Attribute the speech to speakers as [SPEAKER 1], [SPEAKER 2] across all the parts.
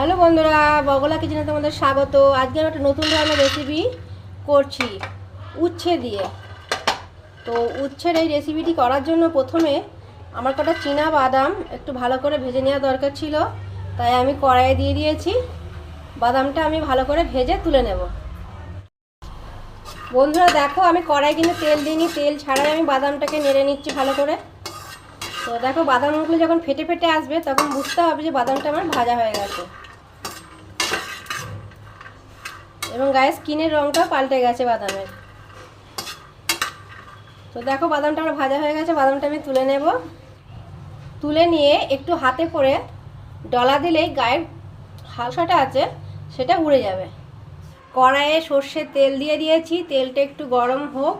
[SPEAKER 1] Hello বন্ধুরা, বগলা কিচেনে তোমাদের স্বাগত। আজকে আমি একটা নতুন ধরনের রেসিপি করছি, উচ্ছে দিয়ে। তো উচ্ছের এই রেসিপিটি করার জন্য প্রথমে আমার কটা চীনা বাদাম একটু ভালো করে ভেজে নেওয়া দরকার ছিল, তাই আমি কড়াইয়ে দিয়ে দিয়েছি। বাদামটা আমি ভালো করে ভেজে তুলে নেব। বন্ধুরা, দেখো আমি কড়াই কিন্তু তেল দিইনি, তেল ছাড়াই আমি বাদামটাকে নেড়ে নিচ্ছি ভালো করে। তো দেখো, বাদামগুলো যখন ফেটে ফেটে আসবে, তখন বুঝতে হবে যে বাদামটা আমার ভাজা হয়ে গেছে। এবং গায়ে স্কিনের রঙটাও পাল্টে গেছে বাদামের। তো দেখো, বাদামটা আমার ভাজা হয়ে গেছে, বাদামটা আমি তুলে নেব। তুলে নিয়ে একটু হাতে করে ডলা দিলেই গায়ের হালসাটা আছে, সেটা উড়ে যাবে। কড়াইয়ে সর্ষের তেল দিয়ে দিয়েছি, তেলটা একটু গরম হোক।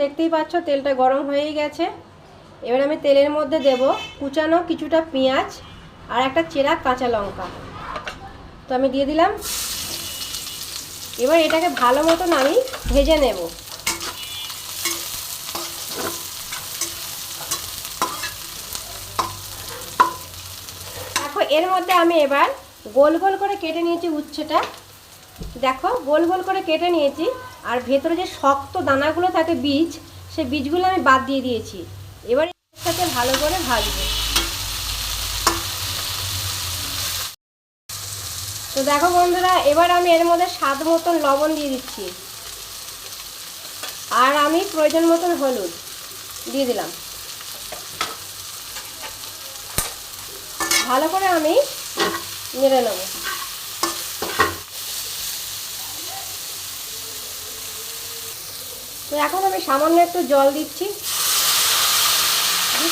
[SPEAKER 1] দেখতেই পাচ্ছ, তেলটা গরম হয়েই গেছে। এবার আমি তেলের মধ্যে দেব কুচানো কিছুটা পেঁয়াজ আর একটা চেরা কাঁচা লঙ্কা। তো আমি দিয়ে দিলাম। এবার এটাকে ভালো মতন আমি ভেজে নেব। দেখো, এর মধ্যে আমি এবার গোল গোল করে কেটে নিয়েছি উচ্ছেটা। দেখো, গোল গোল করে কেটে নিয়েছি, আর ভেতরে যে শক্ত দানাগুলো থাকে বীজ, সে বীজগুলো আমি বাদ দিয়ে দিয়েছি। এবার এর সাথে ভালো করে ভাজবো। তো দেখো বন্ধুরা, এবার আমি এর মধ্যে স্বাদ মতন লবণ দিয়ে দিচ্ছি। আর আমি প্রয়োজন মতন হলুদ দিয়ে দিলাম। ভালো করে আমি নেড়ে নেব। তো এখন আমি সামান্য একটু জল দিচ্ছি।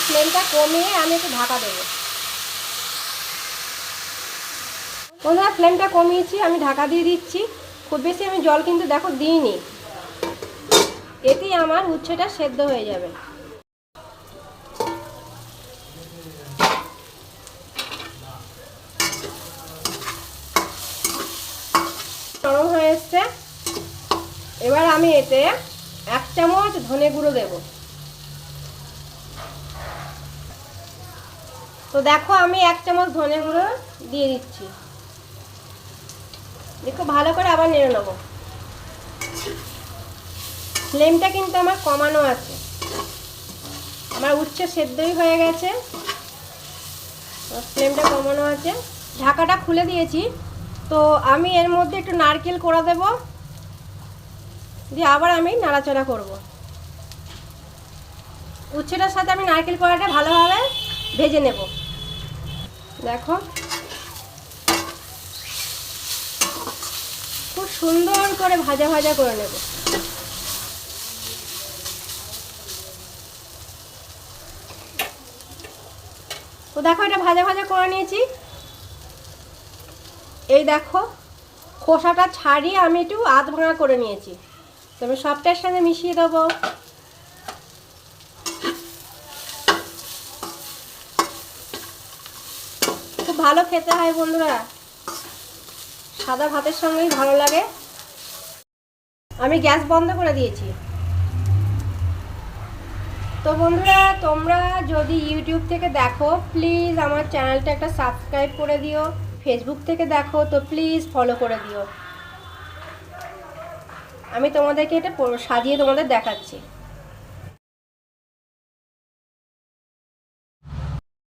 [SPEAKER 1] ফ্লেমটা কমিয়ে আমি একটু ঢাকা দেবো। বন্ধুরা ফ্লেমটা কমিয়েছি, আমি ঢাকা দিয়ে দিচ্ছি। খুব বেশি আমি জল কিন্তু দেখো দিইনি। এতেই আমার উচ্ছেটা সেদ্ধ হয়ে যাবে। নরম হয়ে এসছে। এবার আমি এতে এক চামচ ধনে গুঁড়ো দেব। তো দেখো আমি এক চামচ ধনে গুঁড়ো দিয়ে দিচ্ছি। দেখো, ভালো করে আবার নেড়ে নেব। ফ্লেমটা কিন্তু আমার কমানো আছে। আমার উচ্ছে সেদ্ধই হয়ে গেছে। ফ্লেমটা কমানো আছে। ঢাকাটা খুলে দিয়েছি। তো আমি এর মধ্যে একটু নারকেল করে দেব। দিয়ে আবার আমি নাড়াচাড়া করব। উচ্ছেটার সাথে আমি নারকেল কড়াটা ভালোভাবে ভেজে নেব। দেখো খুব সুন্দর করে ভাজা ভাজা করে নেব। তো দেখো, এটা ভাজা ভাজা করে নিয়েছি। এই দেখো, খোসাটা ছাড়িয়ে আমি একটু আধ ভাঙা করে নিয়েছি। তো আমি সবটার সঙ্গে মিশিয়ে দেবো। খুব ভালো খেতে হয় বন্ধুরা। সাদা ভাতের সঙ্গেই ভালো লাগে। আমি গ্যাস বন্ধ করে দিয়েছি। তো বন্ধুরা, তোমরা যদি ইউটিউব থেকে দেখো প্লিজ আমার চ্যানেলটা একটা সাবস্ক্রাইব করে দিও। ফেসবুক থেকে দেখো, তো প্লিজ ফলো করে দিও। আমি তোমাদেরকে এটা সাজিয়ে তোমাদের দেখাচ্ছি।